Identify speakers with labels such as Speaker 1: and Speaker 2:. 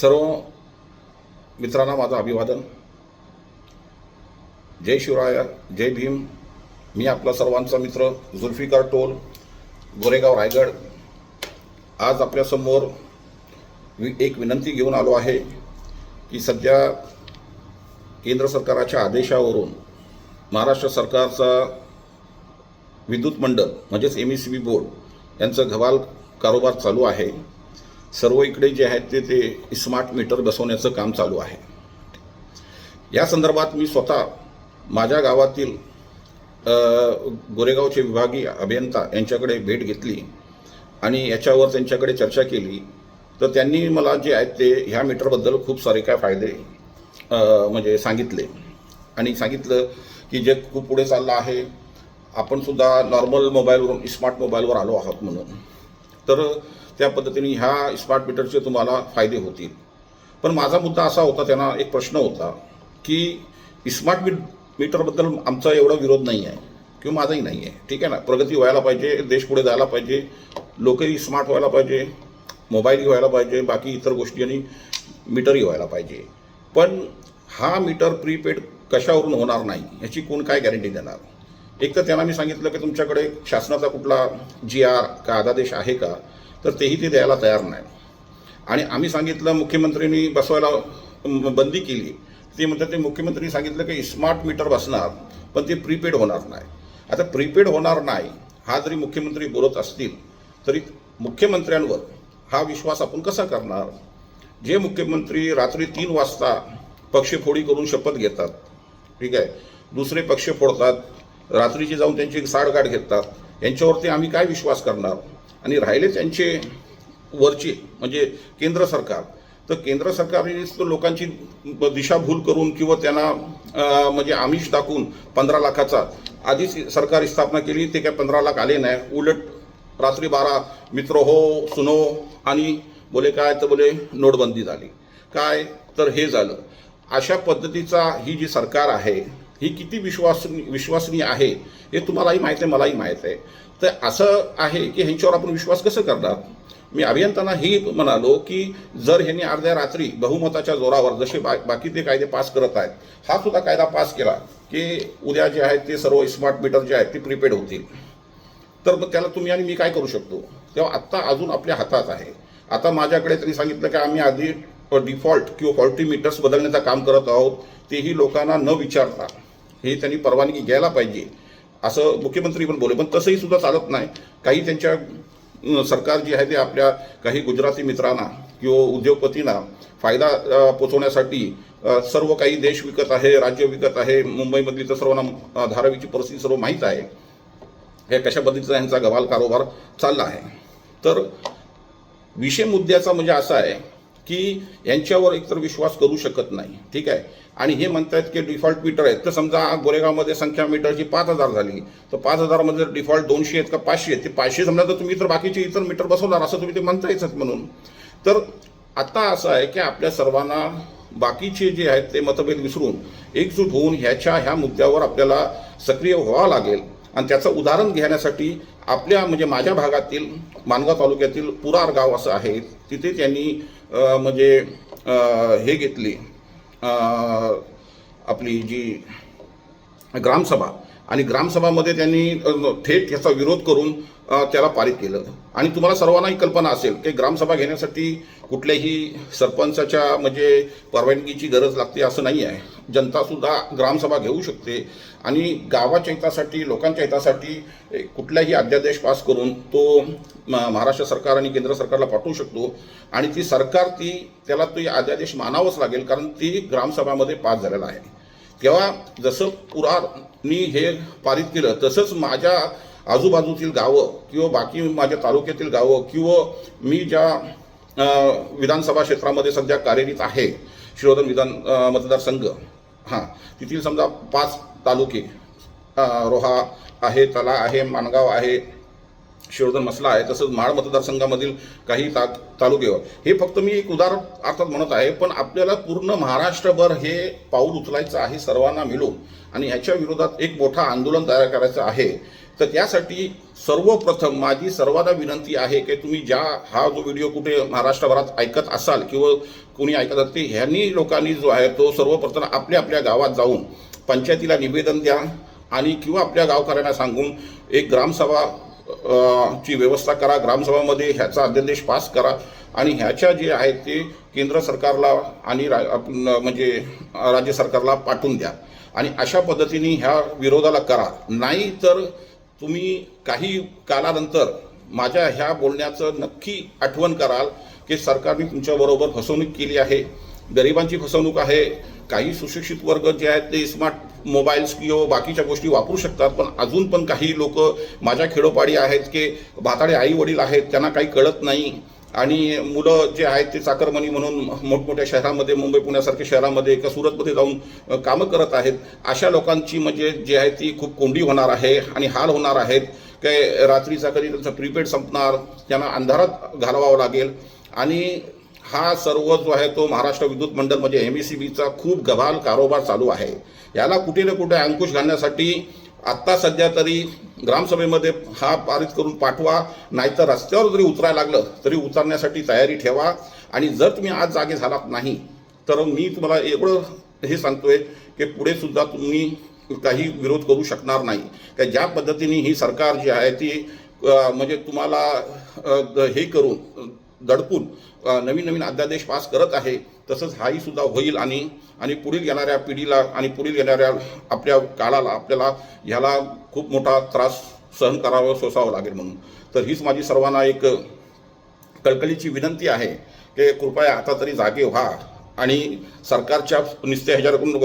Speaker 1: सर्व मित्रांना माझं अभिवादन. जय शिवराय जय भीम. मी आपला सर्वांचा मित्र जुल्फिकार टोल गोरेगाव रायगड. आज आपल्यासमोर वि एक विनंती घेऊन आलो आहे की सध्या केंद्र सरकारच्या आदेशावरून महाराष्ट्र सरकारचा विद्युत मंडळ म्हणजेच M E C B board यांचं घवाल कारोबार चालू आहे. सर्व इकडे जे आहेत ते ते स्मार्ट मीटर बसवण्याचं काम चालू आहे. या संदर्भात मी स्वतः माझ्या गावातील गोरेगावचे विभागीय अभियंता यांच्याकडे भेट घेतली आणि याच्यावर त्यांच्याकडे चर्चा केली. तर त्यांनी मला जे आहेत ते ह्या मीटरबद्दल खूप सारे काय फायदे म्हणजे सांगितले. आणि सांगितलं की जे खूप पुढे चाललं आहे आपण सुद्धा नॉर्मल मोबाईलवरून स्मार्ट मोबाईलवर आलो आहोत म्हणून. तर त्या पद्धतीने ह्या स्मार्ट मीटरचे तुम्हाला फायदे होतील. पण माझा मुद्दा असा होता त्यांना एक प्रश्न होता की स्मार्ट मी मीटरबद्दल आमचा एवढा विरोध नाही आहे किंवा माझाही नाही आहे. ठीक आहे ना? प्रगती व्हायला पाहिजे देश पुढे जायला पाहिजे लोकही स्मार्ट व्हायला पाहिजे मोबाईलही व्हायला पाहिजे बाकी इतर गोष्टी आणि मीटरही व्हायला पाहिजे. पण हा मीटर प्रीपेड कशावरून होणार नाही याची कोण काय गॅरंटी देणार? एक तर त्यांना मी सांगितलं की तुमच्याकडे शासनाचा कुठला जी आर का अध्यादेश आहे का तर तेही ते द्यायला तयार नाही. आणि आम्ही सांगितलं मुख्यमंत्र्यांनी बसवायला बंदी केली. ते म्हणतात ते मुख्यमंत्र्यांनी सांगितलं की स्मार्ट मीटर बसणार पण ते प्रीपेड होणार नाही. आता प्रीपेड होणार नाही हा जरी मुख्यमंत्री बोलत असतील तरी मुख्यमंत्र्यांवर हा विश्वास आपण कसा करणार? जे मुख्यमंत्री रात्री तीन वाजता पक्षफोडी करून शपथ घेतात ठीक आहे दुसरे पक्ष फोडतात रात्रीचे जाऊन त्यांची साडगाठ घेतात. यांच्यावरती आम्ही काय विश्वास करणार? आणि राहिले त्यांचे वरचे म्हणजे केंद्र सरकार. तर केंद्र सरकारने तर लोकांची दिशाभूल करून किंवा त्यांना म्हणजे आमिष दाखवून पंधरा लाखाचा आधीच सरकार स्थापना केली ते काय पंधरा लाख आले नाही. उलट रात्री बारा मित्र हो सुनो आणि बोले काय तर बोले नोटबंदी झाली. काय? तर हे झालं. अशा पद्धतीचा ही जी सरकार आहे ही किती विश्वास विश्वसनीय आहे हे तुम्हालाही माहीत आहे मलाही माहीत आहे. तर असं आहे की ह्यांच्यावर आपण विश्वास कसं करणार? मी अभियंत्यांना ही म्हणालो की जर ह्यांनी अर्ध्या रात्री बहुमताच्या जोरावर जसे बा बाकी ते कायदे पास करत आहेत हा सुद्धा कायदा पास केला की उद्या जे आहेत ते सर्व स्मार्ट मीटर जे आहेत ते प्रीपेड होतील. तर मग त्याला तुम्ही आणि मी काय करू शकतो? तेव्हा आत्ता अजून आपल्या हातात आहे. आता माझ्याकडे त्यांनी सांगितलं की आम्ही आधी डिफॉल्ट किंवा फॉल्टी मीटर्स बदलण्याचं काम करत आहोत तेही लोकांना न विचारता. हे त्यांनी परवानगी घ्यायला पाहिजे. असं मुख्यमंत्री पण बोले पण तसंही सुद्धा चालत नाही. काही त्यांच्या सरकार जी आहे ते आपल्या काही गुजराती मित्रांना किंवा उद्योगपतींना फायदा पोचवण्यासाठी सर्व काही देश विकत आहे राज्य विकत आहे मुंबईमधली तर सर्वांना धारावीची परिस्थिती सर्व माहीत आहे. हे कशा पद्धतीचा यांचा गवाल कारोबार चालला आहे. तर विषय मुद्द्याचा म्हणजे असा आहे की यांच्यावर एकतर विश्वास करू शकत नाही. ठीक आहे? आणि हे म्हणतात की डिफॉल्ट मीटर आहेत. तर समजा गोरेगावमध्ये संख्या मीटरची पाच हजार झाली. तर पाच हजारमध्ये डिफॉल्ट दोनशे आहेत का पाचशे आहेत? ते पाचशे समजा तर तुम्ही इतर बाकीचे इतर मीटर बसवणार असं तुम्ही ते म्हणतायच म्हणून. तर आता असं आहे की आपल्या सर्वांना बाकीचे जे आहेत ते मतभेद विसरून एकजूट होऊन ह्याच्या ह्या मुद्द्यावर आपल्याला सक्रिय व्हावं लागेल. आणि त्याचं उदाहरण घेण्यासाठी आपल्या म्हणजे माझ्या भागातील मानगाव तालुक्यातील पुरार गाव असं आहे तिथे त्यांनी म्हणजे हे घेतली. आपली जी ग्रामसभा. आणि ग्रामसभामध्ये त्यांनी थेट याचा विरोध करून त्याला पारित केलं. आणि तुम्हाला सर्वांनाही कल्पना असेल की ग्रामसभा घेण्यासाठी कुठल्याही सरपंचाच्या म्हणजे परवानगीची गरज लागते असं नाही आहे. जनतासुद्धा ग्रामसभा घेऊ शकते. आणि गावाच्या हितासाठी लोकांच्या हितासाठी कुठलाही अध्यादेश पास करून तो म- महाराष्ट्र सरकार आणि केंद्र सरकारला पाठवू शकतो. आणि ती सरकार ती त्याला तो अध्यादेश मानावंच लागेल कारण ती ग्रामसभामध्ये पास झालेला आहे. तेव्हा जसं पुरारनी हे पारित केलं तसंच माझ्या आजूबाजूतील गावं किंवा बाकी माझ्या तालुक्यातील गावं किंवा मी ज्या विधानसभा क्षेत्रामध्ये सध्या कार्यरत आहे शिरोधन विधान मतदारसंघ हां तिथील समजा पाच तालुके रोहा आहे तला आहे माणगाव आहे शिरोधन मसला आहे तसंच महाड मतदारसंघामधील काही ता तालुकेवर हे फक्त मी एक उदाहरण अर्थात म्हणत आहे पण आपल्याला पूर्ण महाराष्ट्रभर हे पाऊल उचलायचं आहे सर्वांना मिळून. आणि ह्याच्या विरोधात एक मोठा आंदोलन तयार करायचं आहे. तर त्यासाठी सर्वप्रथम माझी सर्वांना विनंती आहे की तुम्ही ज्या हा जो व्हिडिओ कुठे महाराष्ट्रभरात ऐकत असाल किंवा कुणी ऐकत असते ते ह्यांनी लोकांनी जो आहे तो सर्वप्रथम आपल्या आपल्या गावात जाऊन पंचायतीला निवेदन द्या आणि किंवा आपल्या गावकऱ्यांना सांगून एक ग्रामसभा ची व्यवस्था करा ग्रामसभामध्ये ह्याचा अध्यादेश पास करा. आणि ह्याच्या जे आहेत ते केंद्र सरकारला आणि रा म्हणजे राज्य सरकारला पाठवून द्या. आणि अशा पद्धतीने ह्या विरोधाला करा. नाही तर तुम्ही काही कालानंतर माझ्या ह्या बोलण्याचं नक्की आठवण कराल की सरकारने तुमच्याबरोबर फसवणूक केली आहे. गरिबांची फसवणूक आहे. काही सुशिक्षित वर्ग जे आहेत ते स्मार्ट मोबाईल्स किंवा बाकीच्या गोष्टी वापरू शकतात पण अजून पण काही लोक माझ्या खेडोपाडी आहेत की भाताडे आई वडील आहेत त्यांना काही कळत नाही. आणि मुलं जे आहेत ते चाकरमणी म्हणून मोठमोठ्या शहरामध्ये मुंबई पुण्यासारख्या शहरामध्ये किंवा सुरतमध्ये जाऊन कामं करत आहेत. अशा लोकांची म्हणजे जी आहे ती खूप कोंडी होणार आहे आणि हाल होणार आहेत. काय रात्रीचा कधी त्यांचा प्रीपेड संपणार त्यांना अंधारात घालवावं लागेल. आणि हा सर्व जो आहे तो महाराष्ट्र विद्युत मंडळ म्हणजे एम सी बीचा खूप गभाल कारोबार चालू आहे. याला कुठे ना कुठे अंकुश घालण्यासाठी आत्ता सध्या तरी ग्रामसभेमध्ये हा पारित करून पाठवा नाहीतर रस्त्यावर जरी उतरायला लागलं तरी उतरण्यासाठी तयारी ठेवा. आणि जर तुम्ही आज जागे झालात नाही तर मी तुम्हाला एवढं हे सांगतोय की पुढे सुद्धा तुम्ही काही विरोध करू शकणार नाही. का ज्या पद्धतीने ही सरकार जी आहे ती म्हणजे तुम्हाला हे करून दडपून नवीन नवीन अध्यादेश पास करत आहे तसंच हाही सुद्धा होईल आणि आणि पुढील येणाऱ्या पिढीला आणि पुढील येणाऱ्या आपल्या काळाला आपल्याला ह्याला खूप मोठा त्रास सहन करावा सोसावं लागेल म्हणून. तर हीच माझी सर्वांना एक कळकळीची विनंती आहे की कृपया आता तरी जागे व्हा आणि सरकारच्या नुसत्या ह्याच्याकडून